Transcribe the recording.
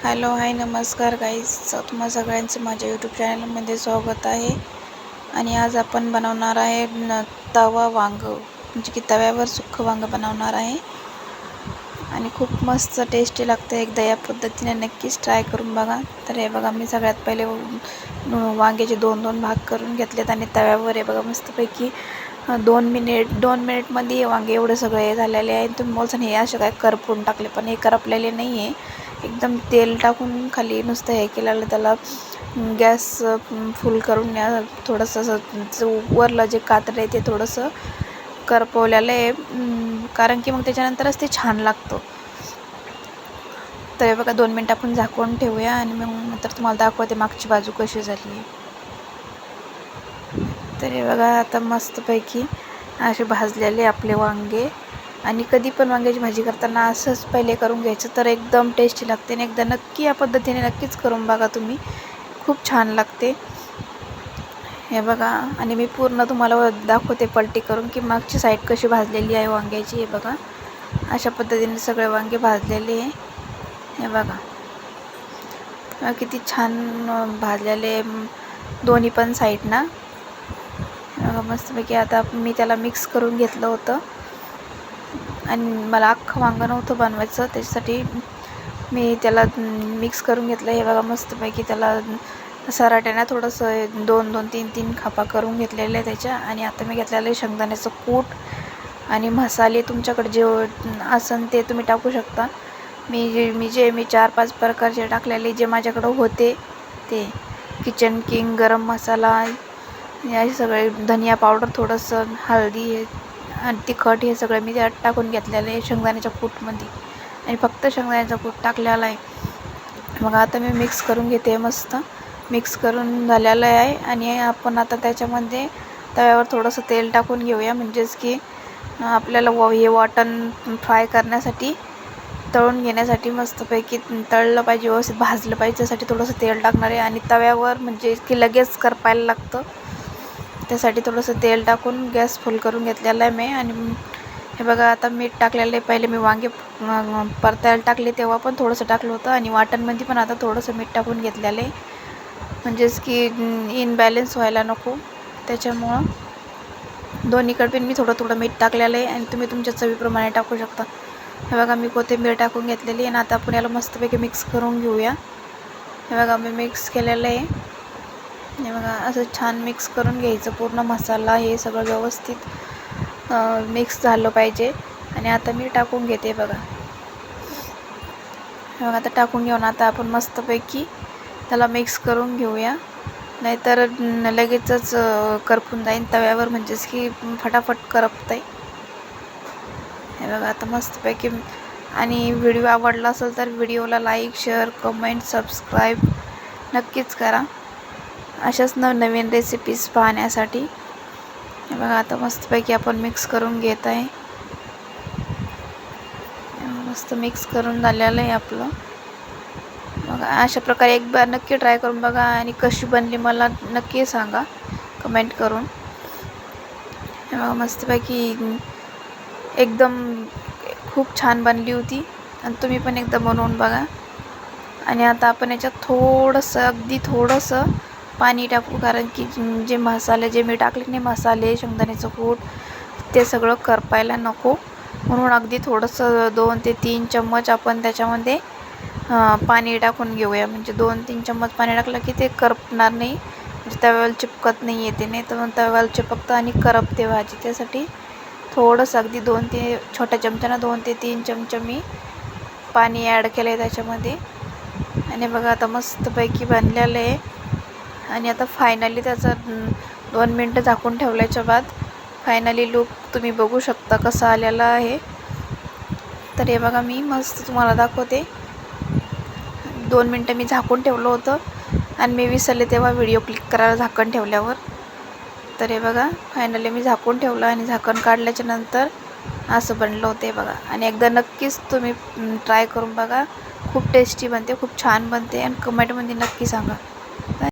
Hello hi नमस्कार guys तुम्हा सगळ्यांचं माझ्या यूट्यूब चॅनलमध्ये स्वागत आहे. आणि आज आपण बनवणार आहे न तवा वांग. म्हणजे की तव्यावर सुक्खं वांग बनवणार आहे. आणि खूप मस्त टेस्टी लागतं. एकदा या पद्धतीने नक्कीच ट्राय करून बघा. तर हे बघा मी सगळ्यात पहिले वांग्याचे दोन दोन भाग करून घेतलेत आणि तव्यावर हे बघा मस्तपैकी दोन मिनिट दोन मिनिटमध्ये वांगे एवढं सगळं हे झालेले आहे तुम्ही बोलसान हे असे काय करपून टाकले पण हे करपलेले नाही आहे एकदम तेल टाकून खाली नुसतं हे केलेलं त्याला गॅस फुल करून या थोडंसं असं वरलं जे कातर आहे ते थोडंसं करपवलेलं आहे. कारण की मग त्याच्यानंतरच ते छान लागतं. तर बघा दोन मिनटं आपण झाकून ठेवूया आणि मग नंतर तुम्हाला दाखवते मागची बाजू कशी झाली आहे. तर हे बघा आता मस्तपैकी असे भाजलेले आपले वांगे. आणि कधी पण वांग्याची भाजी करताना असंच पहिले करून घ्यायचं तर एकदम टेस्टी लागते आणि एकदा नक्की या पद्धतीने नक्कीच करून बघा तुम्ही. खूप छान लागते. हे बघा आणि मी पूर्ण तुम्हाला दाखवते पलटी करून की मागची साईड कशी भाजलेली आहे वांग्याची हे बघा. अशा पद्धतीने सगळे वांगे भाजलेले आहे. हे बघा. किती छान भाजलेले दोन्ही पण साईडना मस्तपैकी आता मी त्याला मिक्स करून घेतलं होतं. आणि मला अख्खं वांगं नव्हतं बनवायचं त्याच्यासाठी मी त्याला मिक्स करून घेतलं. हे बघा मस्तपैकी त्याला सराट्यानं थोडंसं दोन दोन तीन तीन खापा करून घेतलेलं आहे त्याच्या. आणि आता मी घेतलेलं आहे शेंगदाण्याचं कूट आणि मसाले तुमच्याकडे जे असन ते तुम्ही टाकू शकता. मी जे मी जे मी चार पाच प्रकारचे टाकलेले जे माझ्याकडं होते ते. किचन किंग गरम मसाला या सगळे धनिया पावडर थोडंसं हळदी आणि तिखट हे सगळं मी त्यात टाकून घेतलेलं आहे शेंगदाण्याच्या कूटमध्ये. आणि फक्त शेंगदाण्याचा कूट टाकलेला आहे. मग आता मी मिक्स करून घेते मस्त. मिक्स करून झालेलं आहे आणि आपण आता त्याच्यामध्ये तव्यावर थोडंसं तेल टाकून घेऊया. म्हणजेच की आपल्याला व हे वाटण फ्राय करण्यासाठी तळून घेण्यासाठी मस्तपैकी तळलं पाहिजे व्यवस्थित भाजलं पाहिजे. त्यासाठी थोडंसं तेल टाकणार आहे. आणि तव्यावर म्हणजे की लगेच करपायला लागतं. त्यासाठी थोडंसं तेल टाकून गॅस फुल करून घेतलेला आहे मी. आणि हे बघा आता मीठ टाकलेलं आहे. पहिले मी वांगे परतायला टाकले तेव्हा पण थोडंसं टाकलं होतं. आणि वाटणमध्ये पण आता थोडंसं मीठ टाकून घेतलेलं आहे. म्हणजेच की इनबॅलेन्स व्हायला नको. त्याच्यामुळं दोन्हीकडे पण मी थोडं थोडं मीठ टाकलेलं आहे. आणि तुम्ही तुमच्या चवीप्रमाणे टाकू शकता. हे बघा मी कोथिंबीर टाकून घेतलेली आहे. आणि आता आपण याला मस्तपैकी मिक्स करून घेऊया. हे बघा मी मिक्स केलेलं आहे. हे बघा असं छान मिक्स करून घ्यायचं. पूर्ण मसाला हे सगळं व्यवस्थित मिक्स झालं पाहिजे. आणि आता मी टाकून घेते बघा. बघा आता टाकून घेऊन आता आपण मस्तपैकी त्याला मिक्स करून घेऊया. नाहीतर लगेचच करपून जाईन तव्यावर म्हणजेच की फटाफट करपत आहे हे बघा आता मस्तपैकी. आणि व्हिडिओ आवडला असेल तर व्हिडिओला लाईक शेअर कमेंट सबस्क्राईब नक्कीच करा. अशाच नवनवीन रेसिपीज पाहण्यासाठी. बघा आता मस्तपैकी आपण मिक्स करून घेत आहे. मस्त मिक्स करून झालेलं आहे आपलं. बघा अशा प्रकारे एक बार नक्की ट्राय करून बघा आणि कशी बनली मला नक्की सांगा. कमेंट करून. बघा मस्तपैकी एकदम खूप छान बनली होती. आणि तुम्ही पण एकदा बनवून बघा. आणि आता आपण याच्यात थोडंसं अगदी थोडंसं पाणी टाकू कारण की जे मसाले जे मी टाकले नाही मसाले शेंगदाण्याचं कूट ते सगळं करपायला नको. म्हणून अगदी थोडंसं दोन ते तीन चम्मच आपण त्याच्यामध्ये पाणी टाकून घेऊया. म्हणजे दोन तीन चम्मच पाणी टाकलं की ते करपणार नाही. म्हणजे तव्याला चिपकत नाही येते नाही तर मग तव्याला चिपकतं आणि करपते भाजी. त्यासाठी थोडंसं अगदी दोन ते छोट्या चमच्यानं दोन ते तीन चमचे मी पाणी ॲड केलं आहे त्याच्यामध्ये. आणि बघा आता मस्तपैकी बनलेलं आहे. आणि आता फायनली त्याचं दोन मिनटं झाकून ठेवल्याच्या बाद फायनली लुक तुम्ही बघू शकता कसा आलेला आहे. तर हे बघा मी मस्त तुम्हाला दाखवते. दोन मिनटं मी झाकून ठेवलं होतं आणि मी विसरले तेव्हा व्हिडिओ क्लिक करायला झाकण ठेवल्यावर. तर हे बघा फायनली मी झाकून ठेवलं आणि झाकण काढल्याच्या नंतर असं बनलं होतं हे बघा. आणि एकदा नक्कीच तुम्ही ट्राय करून बघा. खूप टेस्टी बनते खूप छान बनते आणि कमेंटमध्ये नक्की सांगा.